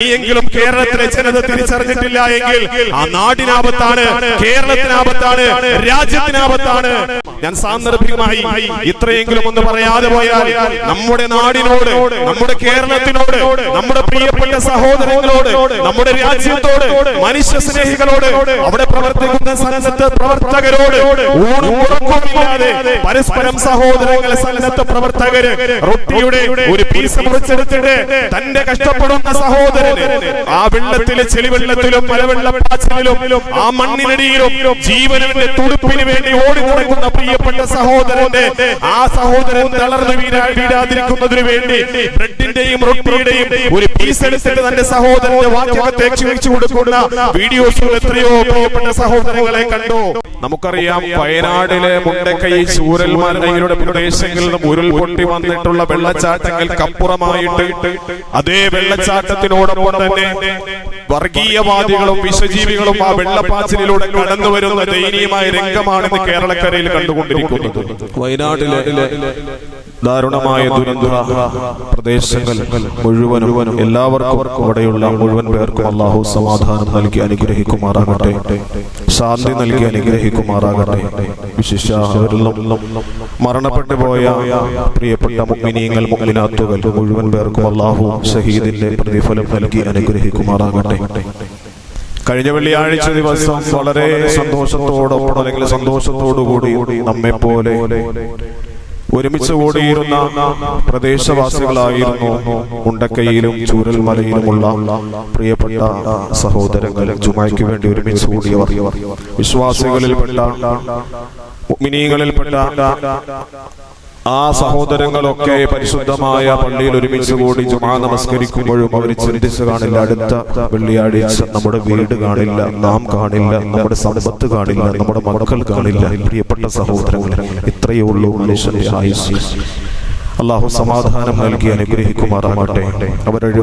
ഇനിയെങ്കിലും കേരളത്തിലെ ജനത തിരിച്ചറിഞ്ഞിട്ടില്ല എങ്കിൽ ആ നാടിനാപത്താണ് കേരളത്തിനാപത്താണ് രാജ്യത്തിനാപത്താണ്. ഞാൻ സാന്ദർഭികമായി ഇത്രയെങ്കിലും ഒന്ന് പറയാതെ പോയാൽ നമ്മുടെ നാടിനോട് നമ്മുടെ കേരളത്തിനോട് നമ്മുടെ പ്രിയപ്പെട്ട സഹോദരങ്ങളോട് നമ്മുടെ രാജ്യത്തോട് മനുഷ്യ സ്നേഹികളോട് അവിടെ പ്രവർത്തിക്കുന്ന സന്നദ്ധ പ്രവർത്തകരോട് പരസ്പരം സഹോദരങ്ങളെ സന്നദ്ധ പ്രവർത്തകര് റൊട്ടിയുടെ ഒരു പീസ് മുറിച്ചെടുത്തിട്ട് തന്റെ കഷ്ടപ്പെടുന്ന സഹോദരന് ആ വെള്ളത്തിലെ ചെളിവെള്ളത്തിലും പലവെള്ളപ്പാച്ചിലും ആ മണ്ണിനടിയിലും ജീവനന്റെ തുടുപ്പിന് വേണ്ടി ഓടി നടക്കുന്ന പ്രിയപ്പെട്ട സഹോദരന്റെ ആ സഹോദരൻ തളർന്നു വീഴാ വീഴാതിരിക്കുന്നതിന് വേണ്ടി ബ്രെഡിന്റെയും റൊട്ടിയുടെയും ഒരു പീസ് എടുത്തിട്ട് തന്റെ സഹോദരന്റെ വാക്യത്തെ ക്ഷമിച്ചു കൊടുക്കുന്ന വീഡിയോസുകൾ എത്രയോ പ്രിയപ്പെട്ട സഹോദരങ്ങളെ കണ്ടു. നമുക്കറിയാം വയനാടിലെ മുണ്ടക്കൈ ചൂരൽമലയുടെ പ്രദേശങ്ങളിൽ ഉരുൾപൊട്ടി വന്നിട്ടുള്ള വെള്ളച്ചാട്ടങ്ങൾക്കപ്പുറമായിട്ട് അതേ വെള്ളച്ചാട്ടത്തിനോടൊപ്പം തന്നെ വർഗീയവാദികളും വിശ്വജീവികളും ആ വെള്ളപ്പാച്ചിലൂടെ കടന്നു വരുന്ന ദയനീയമായ രംഗമാണെന്ന് കേരളക്കരയിൽ കണ്ടുകൊണ്ടിരിക്കുന്നത്. വയനാട്ടിലെ ദാരുണമായ ദുരന്ത പ്രദേശങ്ങൾ മുഴുവനും എല്ലാവർക്കും അവിടെയുള്ള മുഴുവൻ പേർക്കും അള്ളാഹു സമാധാനം നൽകി അനുഗ്രഹിക്കുമാറാകട്ടെ. ശാന്തി നൽകി അനുഗ്രഹിക്കുമാറാകട്ടെ. വിശിഷ്ട മരണപ്പെട്ടു പോയ പ്രിയപ്പെട്ട മുഗ്മിനീങ്ങൾ മുഗ്മിനാത്തുകൾ മുഴുവൻ പേർക്കും അള്ളാഹു ഷഹീദിന്റെ പ്രതിഫലം നൽകി അനുഗ്രഹിക്കുമാറാകട്ടെ. കഴിഞ്ഞ വെള്ളിയാഴ്ച ദിവസം വളരെ സന്തോഷത്തോടൊപ്പം അല്ലെങ്കിൽ സന്തോഷത്തോടു കൂടി നമ്മെ പോലെ ഒരുമിച്ച് ഓടിയിരുന്ന പ്രദേശവാസികളായിരുന്നു മുണ്ടക്കൈയിലും ചൂരൽമലയിലുമുള്ള പ്രിയപ്പെട്ട സഹോദരങ്ങൾ. ജുമായ്ക്ക് വേണ്ടി ഒരുമിച്ച് കൂടിയവർ. വിശ്വാസികളിൽപ്പെട്ട മിനികളിൽപ്പെട്ട ആ സഹോദരങ്ങളൊക്കെ പരിശുദ്ധമായ പള്ളിയിൽ ഒരുമിച്ച് കൂടി ജുമാ നമസ്കരിക്കുമ്പോഴും അവർ ചിന്തിച്ചു കാണില്ല അടുത്ത വെള്ളിയാഴ്ച നമ്മുടെ വീട് കാണില്ല നാം കാണില്ല നമ്മുടെ സമ്പത്ത് കാണില്ല നമ്മുടെ മക്കൾ കാണില്ല. പ്രിയപ്പെട്ട സഹോദരങ്ങൾ ഇത്രയേ ഉള്ളൂ മനുഷ്യന്റെ ആയുസ്. അള്ളാഹു സമാധാനം നൽകി അനുഗ്രഹിക്കുമാറാകട്ടെ. അവരുടെ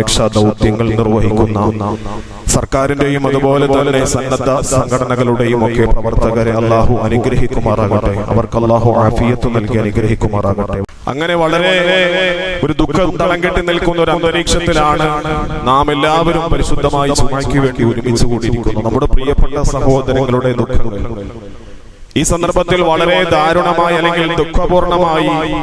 രക്ഷാ ദൗത്യങ്ങൾ നിർവഹിക്കുന്ന സർക്കാരിന്റെയും അതുപോലെ തന്നെ സന്നദ്ധ സംഘടനകളുടെയും ഒക്കെ പ്രവർത്തകരെ അള്ളാഹു അനുഗ്രഹിക്കുമാറാകട്ടെ. അവർക്ക് അള്ളാഹു ആഫിയത്ത് നൽകി അനുഗ്രഹിക്കുമാറാകട്ടെ. അങ്ങനെ വളരെ ഒരു ദുഃഖം തളം കെട്ടി നിൽക്കുന്ന ഒരു അന്തരീക്ഷത്തിലാണ് നാം എല്ലാവരും പരിശുദ്ധമായി ചുമയ്ക്ക് വേണ്ടി ഒരുമിച്ച് കൂടിയിരിക്കുന്നു നമ്മുടെ പ്രിയപ്പെട്ട സഹോദരങ്ങളുടെ ദുഃഖങ്ങൾ ഈ സന്ദർഭത്തിൽ വളരെ ദാരുണമായി അല്ലെങ്കിൽ ദുഃഖപൂർണമായി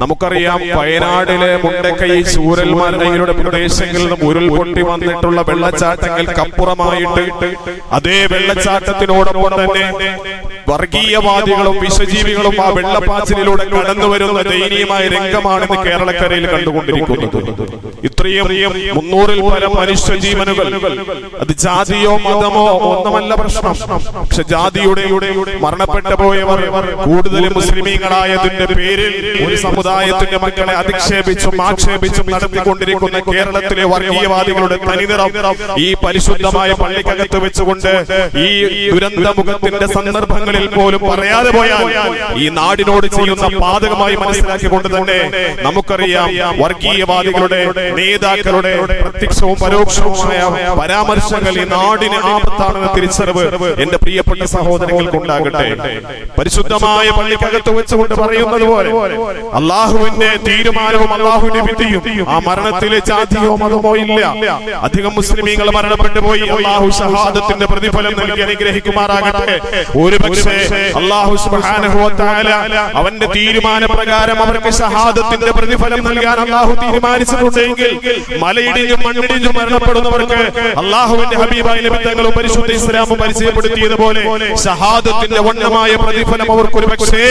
നമുക്കറിയാം വയനാടിലെ മുണ്ടക്കൈ ചൂരൽമലയുടെ പ്രദേശങ്ങളിൽ നിന്നും ഉരുൾപൊട്ടി വന്നിട്ടുള്ള വെള്ളച്ചാട്ടങ്ങൾക്കപ്പുറമായിട്ട് അതേ വെള്ളച്ചാട്ടത്തിനോടൊപ്പം തന്നെ വർഗീയവാദികളും വിശ്വജീവികളും ആ വെള്ളപ്പാച്ചിലൂടെ കടന്നു വരുന്ന ദയനീയമായ രംഗമാണ് ഇന്ന് കേരളക്കരയിൽ കണ്ടുകൊണ്ടിരിക്കുന്നത്. ഇത്രയും മുന്നൂറിൽ പല മനുഷ്യ ജീവനുകൾ അത് ജാതിയോ മതമോ ഒന്നുമല്ല പ്രശ്നം. പക്ഷെ ജാതിയുടെ മരണപ്പെട്ട പോയവർ കൂടുതൽ മുസ്ലിമീങ്ങളായതിന്റെ പേരിൽ ഒരു സമുദായത്തിന്റെ മക്കളെ അധിക്ഷേപിച്ചും ആക്ഷേപിച്ചും നടത്തിക്കൊണ്ടിരിക്കുന്ന കേരളത്തിലെ വർഗീയവാദികളുടെ തനിനിറം ഈ പരിശുദ്ധമായ പള്ളിക്കകത്ത് വെച്ചുകൊണ്ട് ഈ ദുരന്തമുഖത്തിന്റെ സന്ദർഭങ്ങളിൽ പോലും പറയാതെ പോയാൽ ഈ നാടിനോട് ചെയ്യുന്ന പാതകമായി മനസ്സിലാക്കിക്കൊണ്ട് തന്നെ നമുക്കറിയാം വർഗീയവാദികളുടെ നേതാക്കളുടെ പ്രത്യക്ഷവും പരോക്ഷവുമായ പരാമർശങ്ങൾ ഈ നാടിന് ആപത്താണെന്ന തിരിച്ചറിവ് എന്റെ പ്രിയപ്പെട്ട സഹോദരങ്ങൾക്ക് ഉണ്ടാകട്ടെ. പരിശുദ്ധമായ പള്ളിക്കകത്ത് വെച്ചുകൊണ്ട് പറയുന്നത് പോലെ അള്ളാഹുവിന്റെ തീരുമാനവും അള്ളാഹുവിന്റെ വിധിയും ആ മരണത്തിലെ ജാതിയോ മതമോ ഇല്ല. അധികം മുസ്ലിമീങ്ങൾ മരണപ്പെട്ടു പോയി അള്ളാഹു ഷഹാദത്തിന്റെ പ്രതിഫലം നൽകി അനുഗ്രഹിക്കുമാറാകട്ടെ. ഒരു പക്ഷേ അള്ളാഹു അവന്റെ തീരുമാന പ്രകാരം അവർക്ക് ഷഹാദത്തിന്റെ പ്രതിഫലം നൽകാൻ അള്ളാഹു തീരുമാനിച്ചിട്ടുണ്ടെങ്കിൽ മലയിടിഞ്ഞും മണ്ണിടിഞ്ഞും മരണപ്പെടുന്നവർക്ക് അള്ളാഹുവിന്റെ ഹബീബായ നബിത്തങ്ങളും പരിശുദ്ധ ഇസ്ലാമും പരിചയപ്പെടുത്തിയതുപോലെ ഷഹാദത്തിന്റെ വണ്ണമായ പ്രതിഫലം അവർക്ക് ഒരു പക്ഷേ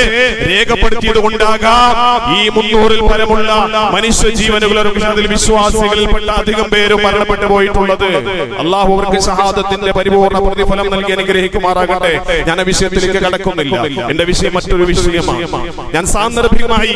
രേഖപ്പെടുത്തിയത് കൊണ്ടാകാം ഈ മുന്നൂറിൽ പരമുള്ള മനുഷ്യ ജീവനുകൾ അതിൽ വിശ്വാസികളിൽപ്പെട്ട അധികം പേരും മരണപ്പെട്ടു പോയിട്ടുള്ളത്. അള്ളാഹു അവർക്ക് ഷഹാദത്തിന്റെ പരിപൂർണ പ്രതിഫലം നൽകി അനുഗ്രഹിക്കുമാറാകട്ടെ. ഞാൻ ആ വിഷയത്തിലേക്ക് കടക്കുന്നില്ല. എന്റെ വിഷയം മറ്റൊരു വിഷയമാണ്. ഞാൻ സാന്ദർഭികമായി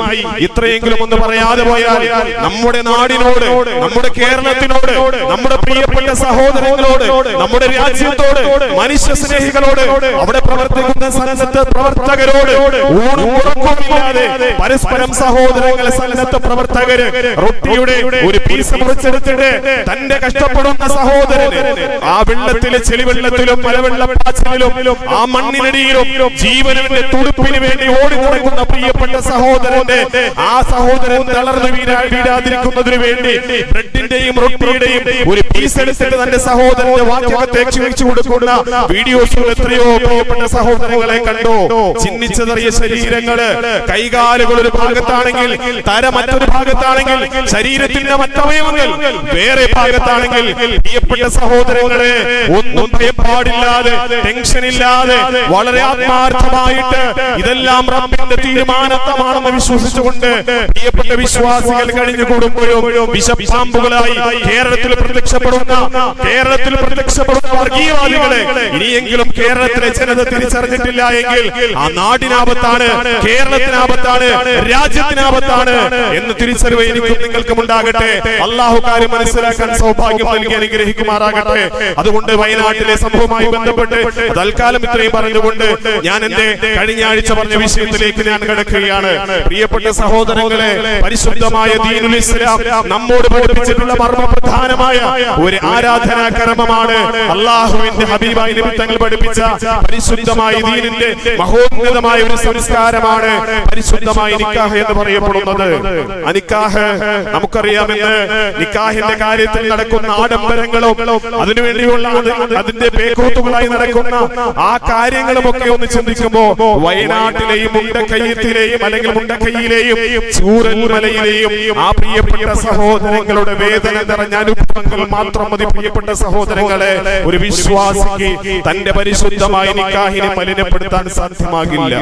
ഇത്രയെങ്കിലും ഒന്ന് പറയാതെ പോയാൽ നമ്മുടെ നാടിനോട് നമ്മുടെ കേരളത്തിനോട് നമ്മുടെ പ്രിയപ്പെട്ട സഹോദരങ്ങളോട് നമ്മുടെ രാജ്യത്തോട് മനുഷ്യ സ്നേഹികളോട് അവിടെ പ്രവർത്തിക്കുന്ന സന്നദ്ധ പ്രവർത്തകരോട് ഊണും ഉറക്കവുമില്ലാതെ പരസ്പരം സഹോദരങ്ങളെ സന്നദ്ധ പ്രവർത്തകര് റൊട്ടിയുടെ ഒരു പീസ് മുറിച്ചെടുത്തിട്ട് തന്റെ കഷ്ടപ്പെടുന്ന സഹോദരന് ആ വെള്ളത്തിലെ ചെളിവെള്ളത്തിലും പലവെള്ളപ്പാച്ചിലും ആ മണ്ണിനടിയിലും ജീവനന്റെ തുടുപ്പിന് വേണ്ടി ഓടി നടക്കുന്ന പ്രിയപ്പെട്ട സഹോദരന്റെ ആ സഹോദരൻ തളർന്നു വീടാതിരിക്കുന്നതിന് വീഴാതിരിക്കുന്നതിന് വേണ്ടി ബ്രെഡിന്റെയും റൊട്ടിയുടെയും ഒരു പീസ് എടുത്തിട്ട് തന്റെ സഹോദരന്റെ വാക്യത്തെ ക്ഷണിച്ചു കൊടുക്കുന്ന വീഡിയോസ് എത്രയോ പ്രിയപ്പെട്ട സഹോദരങ്ങളെ കണ്ടു. ചിന്തിച്ചതറിയ ശരീരങ്ങൾ കൈകാലുകൾ ഒരു ഭാഗത്താണെങ്കിൽ തര മറ്റൊരു ഭാഗത്താണെങ്കിൽ ശരീരത്തിന്റെ മറ്റവയവങ്ങൾ വേറെ ഭാഗത്താണെങ്കിൽ പ്രിയപ്പെട്ട സഹോദരങ്ങളെ ഒന്നും ഭയപ്പാടില്ലാതെ ടെൻഷൻ ഇല്ലാതെ വളരെ ആത്മാർത്ഥമായിട്ട് ഇതെല്ലാം റബ്ബിന്റെ തീരുമാനത്തമാണെന്ന് വിശ്വസിച്ചുകൊണ്ട് പ്രിയപ്പെട്ട വിശ്വാസികൾ കഴിഞ്ഞു കൂടുമ്പോഴും വിഷപ്പാമ്പുകളായി കേരളത്തിൽ പ്രത്യക്ഷപ്പെടുന്ന കേരളത്തിൽ പ്രത്യക്ഷപ്പെടുന്ന വർഗീയവാദികളെ ഇനിയെങ്കിലും കേരളത്തിലെ ജനത തിരിച്ചറിഞ്ഞിട്ടില്ല എങ്കിൽ ആ നാടിനാപത്താണ് കേരളത്തിനാപത്താണ് രാജ്യത്തിനാപത്താണ് എന്ന് തിരിച്ചറിവ് എനിക്കും നിങ്ങൾക്കും ഉണ്ടാകട്ടെ. അള്ളാഹു കാര്യം മനസ്സിലാക്കാൻ സൗഭാഗ്യം നൽകി അനുഗ്രഹിക്കുമാറാകട്ടെ. അതുകൊണ്ട് വയനാട്ടിലെ സംഭവമായി ബന്ധപ്പെട്ട് തൽക്കാലം ഇത്രയും പറഞ്ഞുകൊണ്ട് ഞാൻ എന്റെ കഴിഞ്ഞ ആഴ്ച പറഞ്ഞ വിഷയത്തിലേക്ക് ഞാൻ കിടക്കുകയാണ്. പ്രിയപ്പെട്ട സഹോദരങ്ങളെ പരിശുദ്ധമായ ദീനുൽ ഇസ്ലാം നമ്മോട് പഠിപ്പിച്ചിട്ടുള്ള മർമ്മപ്രധാനമായ ഒരു ആരാധനാ കർമ്മമാണ് അള്ളാഹുവിന്റെ ഹബീബായി നിമിത്തങ്ങൾ പഠിപ്പിച്ച പരിശുദ്ധമായ ദീനിന്റെ മഹോന്നതമായ ഒരു സംസ്കാരമാണ് പരിശുദ്ധമായ നിക്കാഹ് എന്ന് പറയപ്പെടുന്നത്. നിക്കാഹ് നമുക്കറിയാമെന്ന് നിക്കാഹിന്റെ കാര്യത്തിൽ നടക്കുന്ന ആഡംബരങ്ങളും അതിനുവേണ്ടിയുള്ള അതിന്റെ പേക്കൂത്തുകളായി നടക്കുന്ന ആ കാര്യങ്ങളുമൊക്കെ ഒന്ന് ചിന്തിക്കുമ്പോ വയനാട്ടിലെയും മുണ്ടക്കയ്യത്തിലെയും അല്ലെങ്കിൽ മുണ്ടക്കൈയിലെയും ചൂരൽമലയിലെയും ആ പ്രിയപ്പെട്ട സഹോദരങ്ങളുടെ വേദന നിറഞ്ഞ അനുഭവങ്ങൾ മാത്രം മതി പ്രിയപ്പെട്ട സഹോദരങ്ങളെ. ഒരു വിശ്വാസിക്ക് തന്റെ പരിശുദ്ധമായ നിക്കാഹിനെ മലിനപ്പെടുത്താൻ സാധ്യമാകില്ല.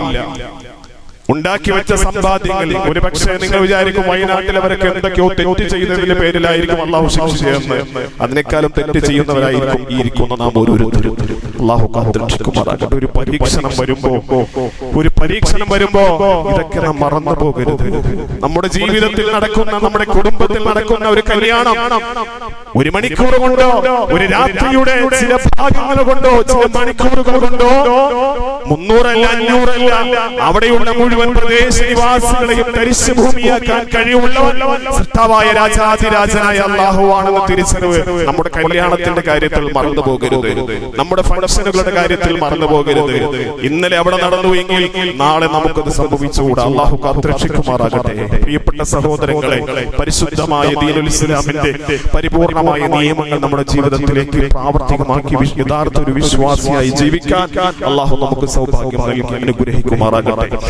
ഉണ്ടാക്കി വെച്ച സമ്പാദ്യങ്ങൾ ഒരു പക്ഷേ നിങ്ങൾ വിചാരിക്കും വയനാട്ടിൽ അവരൊക്കെ എന്തൊക്കെയോ തെറ്റ് ചെയ്തതിന്റെ പേരിലായിരിക്കും അള്ളാഹു ശിക്ഷയെന്ന് അതിനേക്കാളും തെറ്റ് ചെയ്യുന്നവരായിരിക്കും ഈ ഇരിക്കുന്ന നാം ഓരോരുത്തരും. അള്ളാഹു കാത്തിരക്ഷിക്കുമാറാകട്ടെ ഒരു പരീക്ഷണം വരുമ്പോ ഒരു പരീക്ഷണം വരുമ്പോ ഇതൊക്കെ നാം മറന്നു പോകരുത്. നമ്മുടെ ജീവിതത്തിൽ നടക്കുന്ന നമ്മുടെ കുടുംബത്തിൽ നടക്കുന്ന ഒരു കല്യാണം. ഒരു മണിക്കൂർ കൊണ്ടോ ഒരു രാത്രിയുടെ ചില ഭാഗങ്ങൾ കൊണ്ടോ ചില മണിക്കൂറുകൾ കൊണ്ടോ മുന്നൂറല്ല അഞ്ഞൂറല്ല അവിടെയുള്ള മുഴുവൻ പ്രദേശ നിവാസികളെയും തരിശുഭൂമിയാക്കാൻ കഴിവുള്ളവൻ സൃഷ്ടാവായ രാജാതിരാജനായ അള്ളാഹുവാണെന്ന് തിരിച്ചറിവ് നമ്മുടെ കല്യാണത്തിന്റെ കാര്യത്തിൽ മറന്നു പോകരുത്. നമ്മുടെ ഫംഗ്ഷനുകളുടെ കാര്യത്തിൽ മറന്നു പോകരുത്. ഇന്നലെ അവിടെ നടന്നു എങ്കിൽ നാളെ നമുക്കത് സംഭവിച്ചുകൂടാ. അള്ളാഹു കാത്തുരക്ഷിക്കുമാറാകട്ടെ. പ്രിയപ്പെട്ട സഹോദരങ്ങളെ പരിശുദ്ധമായ ദീനുൽ ഇസ്ലാമിന്റെ പരിപൂർണമായ നിയമങ്ങൾ നമ്മുടെ ജീവിതത്തിലേക്ക് പ്രാവർത്തികമാക്കി യഥാർത്ഥ ഒരു വിശ്വാസിയായി ജീവിക്കാൻ അള്ളാഹു നമുക്ക് സൗഭാഗ്യം നൽകി അനുഗ്രഹിക്കുമാറാകട്ടെ.